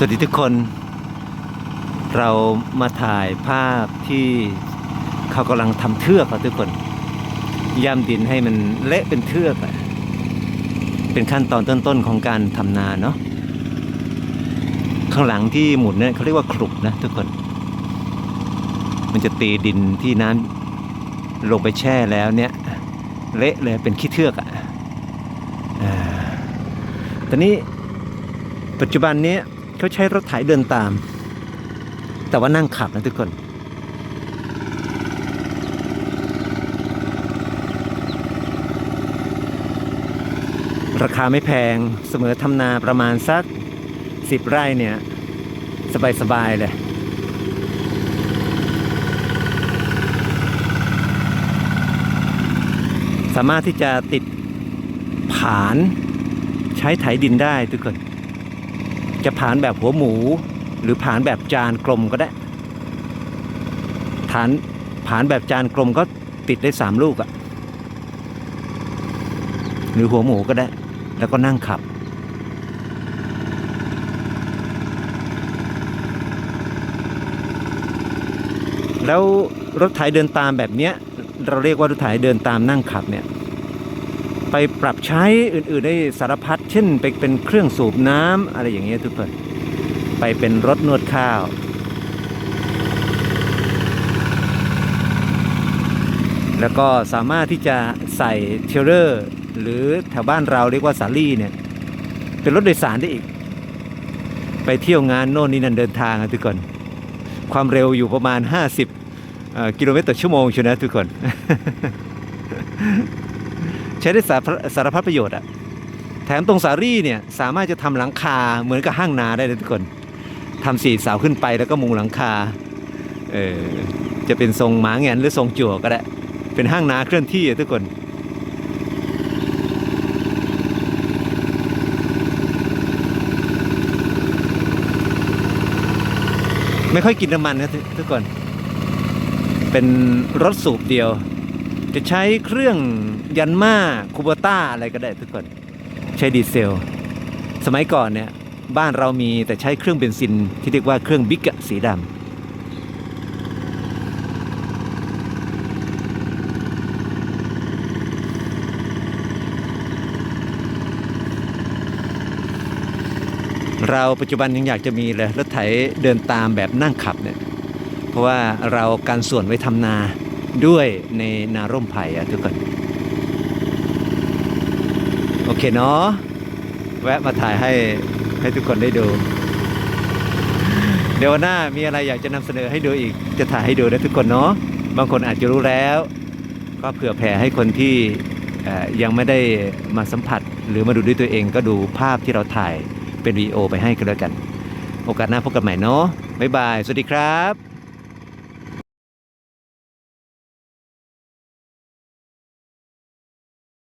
สวัสดีทุกคน เรามาถ่ายภาพที่เขากำลังทำเทือกครับทุกคนย่ำดินให้มันเละเป็นเทือกเป็นขั้นตอนต้นๆของการทำนาเนาะข้างหลังที่หมุนเนี่ยเขาเรียกว่าครุกนะทุกคน มันจะตีดินที่น้ำลงไปแช่แล้วเนี่ย เละเลยเป็นขี้เทือกอะ่ะตอนนี้ปัจจุบันนี้ เขาใช้รถไถเดินตาม แต่ว่านั่งขับนะทุกคนราคาไม่แพงเสมอทำนาประมาณสักสิบไร่เนี่ย สบาย ๆ เลย สามารถที่จะติดผานใช้ไถดินได้ทุกคน จะผานแบบหัวหมู หรือผานแบบจานกลมก็ได้ฐานผานแบบจานกลมก็ติดได้สามลูกอะหรือหัวหมูก็ได้ แล้วก็นั่งขับ แล้วรถไถเดินตามแบบเนี้ย เราเรียกว่ารถไถเดินตามนั่งขับเนี่ย ไปปรับใช้อื่นๆได้สารพัดเช่น ไปเป็นเครื่องสูบน้ำอะไรอย่างเงี้ยทุกคนไปเป็นรถนวดข้าวแล้วก็สามารถที่จะใส่เทรลเลอร์ หรือแถวบ้านเราเรียกว่าสาลี่เนี่ย เป็นรถโดยสารได้อีก ไปเที่ยวงานโน่นนี่นั่นเดินทางอะทุกคน ความเร็วอยู่ประมาณ 50กิโลเมตรต่อชั่วโมงชนะทุกคน ใช้ได้สารพัดสารพัดประโยชน์อะแถมตรงสารี่เนี่ยสามารถจะทำหลังคาเหมือนกับห้างนาได้เลยทุกคนทำสี่เสาขึ้นไปแล้วก็มุงหลังคาเออจะเป็นทรงหมาแงนหรือทรงจั่วก็ได้เป็นห้างนาเคลื่อนที่ทุกคนไม่ค่อยกินน้ำมันนะทุกคน เป็นรถสูบเดียว จะใช้เครื่องยันมาคูโบต้าอะไรก็ได้ทุกคน ใช้ดีเซล สมัยก่อนเนี่ยบ้านเรามีแต่ใช้เครื่องเบนซินที่เรียกว่าเครื่องบิ๊กสีดำเราปัจจุบันยังอยากจะมีเลยรถไถเดินตามแบบนั่งขับเนี่ยเพราะว่าเราการส่วนไว้ทำนา ด้วยในนาร่มไผ่อะทุกคน โอเคเนาะแวะมาถ่ายให้ให้ทุกคนได้ดู เดี๋ยวหน้ามีอะไรอยากจะนำเสนอให้ดูอีกจะถ่ายให้ดูนะทุกคนเนาะบางคนอาจจะรู้แล้ว ก็เผื่อแผ่ให้คนที่ยังไม่ได้มาสัมผัส หรือมาดูด้วยตัวเองก็ดูภาพที่เราถ่ายเป็นวีดีโอไปให้กันแล้วกัน โอกาสหน้าพบกันใหม่เนาะบ๊ายบาย สวัสดีครับ